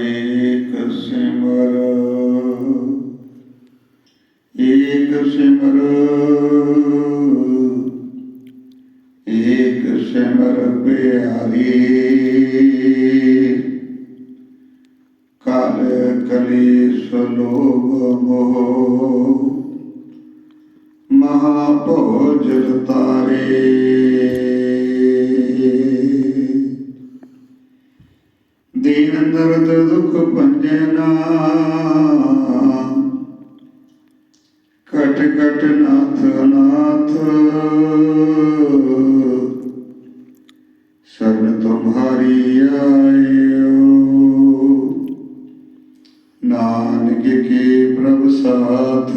ਏਕ ਸਿਮਰ ਏਕ ਸਿਮਰ ਏਕ ਸਿਮਰ ਪਿਆਰੀ। ਕਾਲ ਕਲੇ ਸਲੋਭ ਮੋਹ ਮਹਾ ਭੋਜ ਤਾਰੇ। ਦੀਨ ਦਰਦ ਦੁਖ ਭੰਜਨਾ ਕਟ ਕਟ ਨਾਥ ਨਾਥ ਸਰਨ ਤੁਮਹਾਰੀ ਆਇਓ। ਨਾਨਕ ਕੇ ਪ੍ਰਭ ਸਾਥ।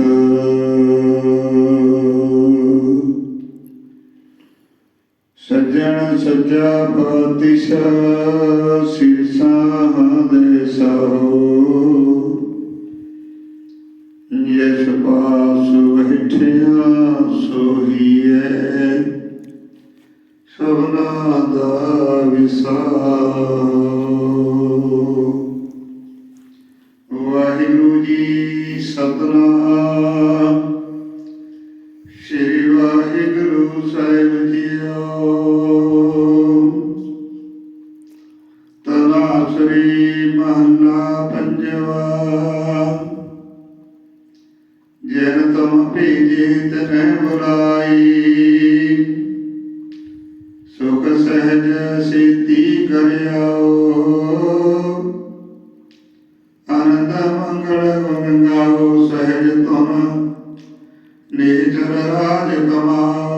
ਸੱਜਣ ਸੱਜਾ ਪਾਤਿਸ਼ ਯਸ ਪਾਸ ਬੈਠਿਆ ਸੋਹੀਏ ਸਭਨਾ ਦਾ ਵਿਸਾਰ। ਵਾਹਿਗੁਰੂ ਜੀ ਸਤਨਾਮ ਜਨ ਤੁਮ ਭੇਜੇ ਤਨੈ ਬੁਲਾਈ। ਸੁਖ ਸਹਿਜ ਸਿੱਧੀ ਕਰਿਆਓ। ਆਨੰਦ ਮੰਗਲ ਗੁਣ ਗਾਓ ਸਹਿਜ ਤੁਮ ਨੇਚਰ ਰਾਜ ਕਮਾਓ।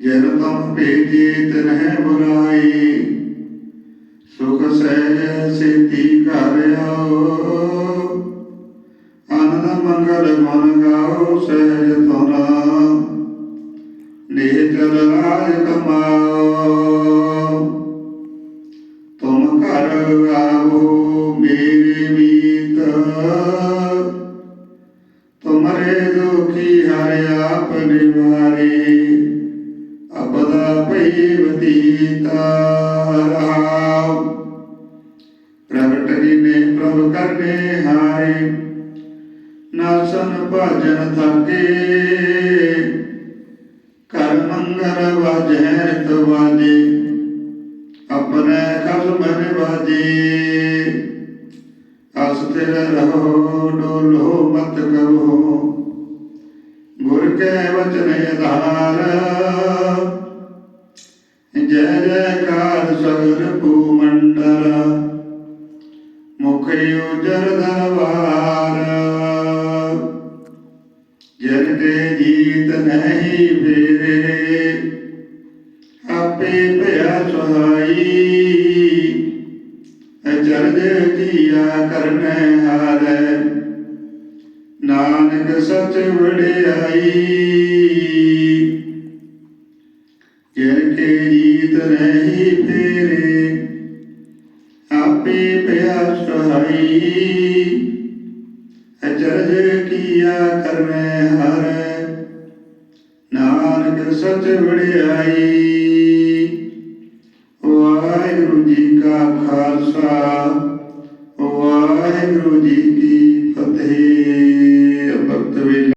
ਜਨ ਤੁਮ ਭੇਜੇ ਤਨਹਿ ਬੁਲਾਈ। ਸੁਖ ਸਹਿਜ ਸਿੱਧੀ ਘਰ ਸਹਿਜ ਤੁਨਾ ਨੇਚਰ ਰਾਜ ਕਮਾਓ ਤੁਮ ਘਰ ਆਵੋ ਮੇਰੇ ਮੀਤ ਤੁਮਰੇ ਦੁਖੀ ਹਰਿ ਆਪ ਨਿਵਾਰੇ ਅਬਦਾ ਭਈ ਬਤੀਤਾ ਰਹਾਉ ਪ੍ਰਗਟ ਨੇ ਪ੍ਰਭ ਕਰਨੇ ਹਾਰੇ ਨਾਸਨ ਭਜਨ ਥਕੇ। ਕਰ ਮੰਗਲ ਵਾਜੈ ਰਿਤ ਵਾਜੇ, ਆਪਣੇ ਖਸਮ ਨਿਵਾਜੇ ਅਸਥਿਰ ਰਹੋ, ਡੋਲੋ ਮਤ ਕਰੋ। ਗੁਰ ਕੇ ਵਚਨ ਆਧਾਰ, ਜੈ ਜੈਕਾਰ ਸਗਰ ਭੂਮੰਡਲ, ਮੁਖ ਉਜਰ ਦਰਬਾਰ। ਜਨ ਕੇ ਜੀਤ ਨਹੀਂ ਫੇਰੇ ਆਪੇ ਭਇਆ ਸੁਹਾਈ ਅਚਰਜ ਕੀਆ ਕਰਨੈ ਹਾਰੈ। ਨਾਨਕ ਸਚ ਵਡਿਆਈ। ਜਿਨ ਕੇ ਜੀਤ ਨਹੀਂ ਫੇਰੇ ਆਪੇ ਭਇਆ ਸੁਹਾਈ ਅਚਰਜ ਕੀਆ ਕਰਨੈ ਹਾਰੈ, ਨਾਨਕ ਸਚ ਵਡਿਆਈ। ਵਾਹਿਗੁਰੂ ਜੀ ਕਾ ਖਾਲਸਾ, ਵਾਹਿਗੁਰੂ ਜੀ ਕੀ ਫਤਿਹ।